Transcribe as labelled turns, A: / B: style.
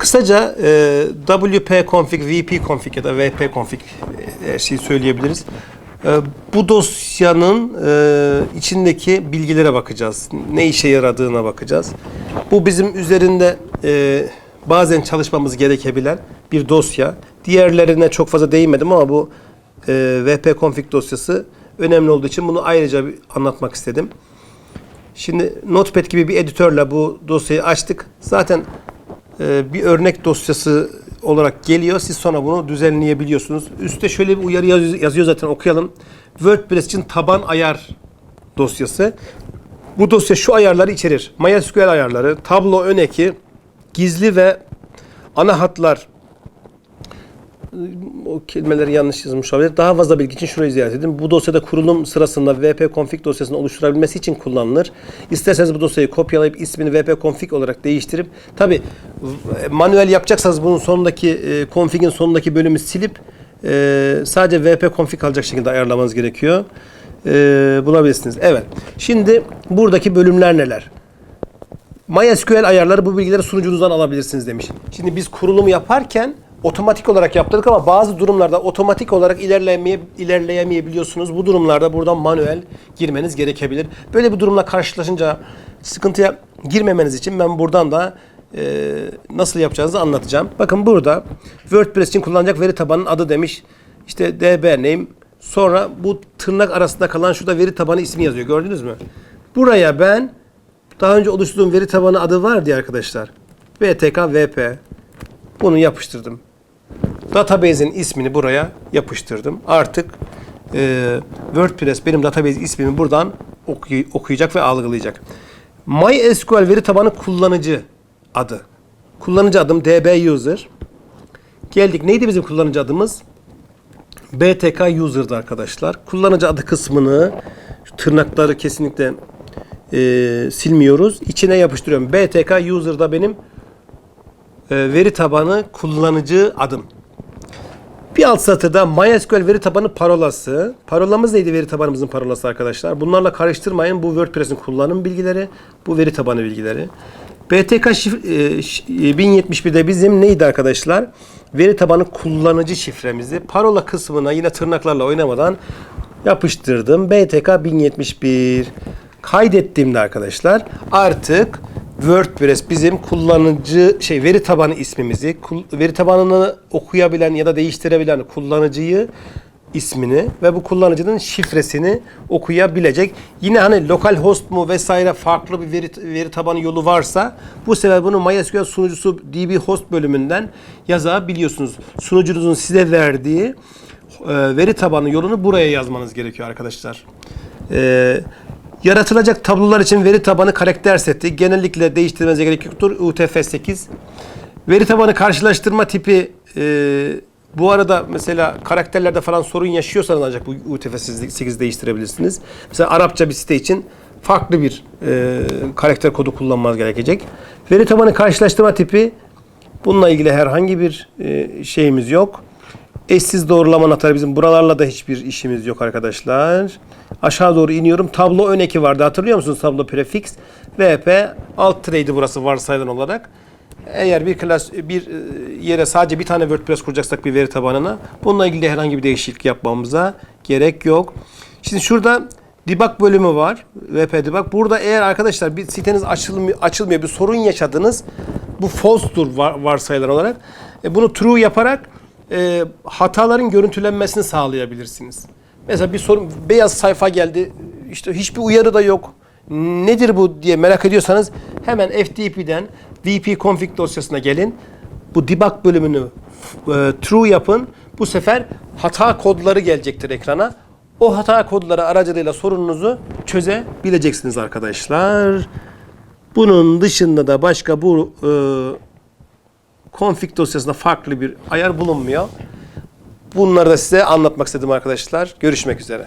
A: Kısaca e, WP config, VP config ya da VP config e, her şeyi söyleyebiliriz. E, bu dosyanın e, içindeki bilgilere bakacağız. Ne işe yaradığına bakacağız. Bu bizim üzerinde e, bazen çalışmamız gerekebilen bir dosya. Diğerlerine çok fazla değinmedim ama bu e, VP config dosyası önemli olduğu için bunu ayrıca bir anlatmak istedim. Şimdi Notepad gibi bir editörle bu dosyayı açtık. Zaten bir örnek dosyası olarak geliyor. Siz sonra bunu düzenleyebiliyorsunuz. Üstte şöyle bir uyarı yaz- yazıyor zaten okuyalım. WordPress için taban ayar dosyası. Bu dosya şu ayarları içerir. MySQL ayarları, tablo ön eki, gizli ve ana hatlar, o kelimeleri yanlış yazmış olabilir. Daha fazla bilgi için şurayı ziyaret edin. Bu dosyada kurulum sırasında VP config dosyasını oluşturabilmesi için kullanılır. İsterseniz bu dosyayı kopyalayıp ismini VP config olarak değiştirip tabi manuel yapacaksanız bunun sonundaki e, config'in sonundaki bölümü silip e, sadece VP config kalacak şekilde ayarlamanız gerekiyor. E, bulabilirsiniz. Evet. Şimdi buradaki bölümler neler? MySQL ayarları bu bilgileri sunucunuzdan alabilirsiniz demiş. Şimdi biz kurulumu yaparken otomatik olarak yaptırdık ama bazı durumlarda otomatik olarak ilerlemeye, ilerleyemeyebiliyorsunuz. Bu durumlarda buradan manuel girmeniz gerekebilir. Böyle bir durumla karşılaşınca sıkıntıya girmemeniz için ben buradan da e, nasıl yapacağınızı anlatacağım. Bakın burada WordPress için kullanacak veri tabanının adı demiş. İşte DB name. Sonra bu tırnak arasında kalan şurada veri tabanı ismi yazıyor. Gördünüz mü? Buraya ben daha önce oluşturduğum veri tabanı adı vardı ya arkadaşlar. VTK VP. Bunu yapıştırdım. Database'in ismini buraya yapıştırdım. Artık e, WordPress benim database ismimi buradan okuy- okuyacak ve algılayacak. MySQL veri tabanı kullanıcı adı. Kullanıcı adım DB user. Geldik. Neydi bizim kullanıcı adımız? BTK user'dı arkadaşlar. Kullanıcı adı kısmını tırnakları kesinlikle e, silmiyoruz. İçine yapıştırıyorum. BTK user'da benim e, veri tabanı kullanıcı adım. Bir alt satırda MySQL veri tabanı parolası. Parolamız neydi veri tabanımızın parolası arkadaşlar? Bunlarla karıştırmayın. Bu WordPress'in kullanım bilgileri, bu veri tabanı bilgileri. BTK şif, e, ş- e, 1071'de bizim neydi arkadaşlar? Veri tabanı kullanıcı şifremizi parola kısmına yine tırnaklarla oynamadan yapıştırdım. BTK 1071. Kaydettiğimde arkadaşlar artık WordPress bizim kullanıcı şey veri tabanı ismimizi, veri tabanını okuyabilen ya da değiştirebilen kullanıcıyı ismini ve bu kullanıcının şifresini okuyabilecek. Yine hani lokal host mu vesaire farklı bir veri, veri tabanı yolu varsa bu sefer bunu MySQL sunucusu DB host bölümünden yazabiliyorsunuz. Sunucunuzun size verdiği e, veri tabanı yolunu buraya yazmanız gerekiyor arkadaşlar. E, yaratılacak tablolar için veri tabanı karakter seti genellikle değiştirmenize gerek yoktur. UTF-8 Veri tabanı karşılaştırma tipi e, bu arada mesela karakterlerde falan sorun yaşıyorsanız ancak bu UTF-8 değiştirebilirsiniz. Mesela Arapça bir site için farklı bir e, karakter kodu kullanmanız gerekecek. Veri tabanı karşılaştırma tipi bununla ilgili herhangi bir e, şeyimiz yok. Eşsiz doğrulama anahtarı bizim buralarla da hiçbir işimiz yok arkadaşlar. Aşağı doğru iniyorum. Tablo ön eki vardı. Hatırlıyor musunuz tablo prefix? VP alt trade'i burası varsayılan olarak. Eğer bir klas bir e, yere sadece bir tane WordPress kuracaksak bir veri tabanına bununla ilgili herhangi bir değişiklik yapmamıza gerek yok. Şimdi şurada debug bölümü var. VP debug. Burada eğer arkadaşlar bir siteniz açılmıyor, açılmıyor bir sorun yaşadınız. Bu false'dur var, varsayılan olarak. E, bunu true yaparak e, hataların görüntülenmesini sağlayabilirsiniz. Mesela bir sorun beyaz sayfa geldi. işte hiçbir uyarı da yok. Nedir bu diye merak ediyorsanız hemen FTP'den VP config dosyasına gelin. Bu debug bölümünü e, true yapın. Bu sefer hata kodları gelecektir ekrana. O hata kodları aracılığıyla sorununuzu çözebileceksiniz arkadaşlar. Bunun dışında da başka bu e, config dosyasında farklı bir ayar bulunmuyor. Bunları da size anlatmak istedim arkadaşlar. Görüşmek üzere.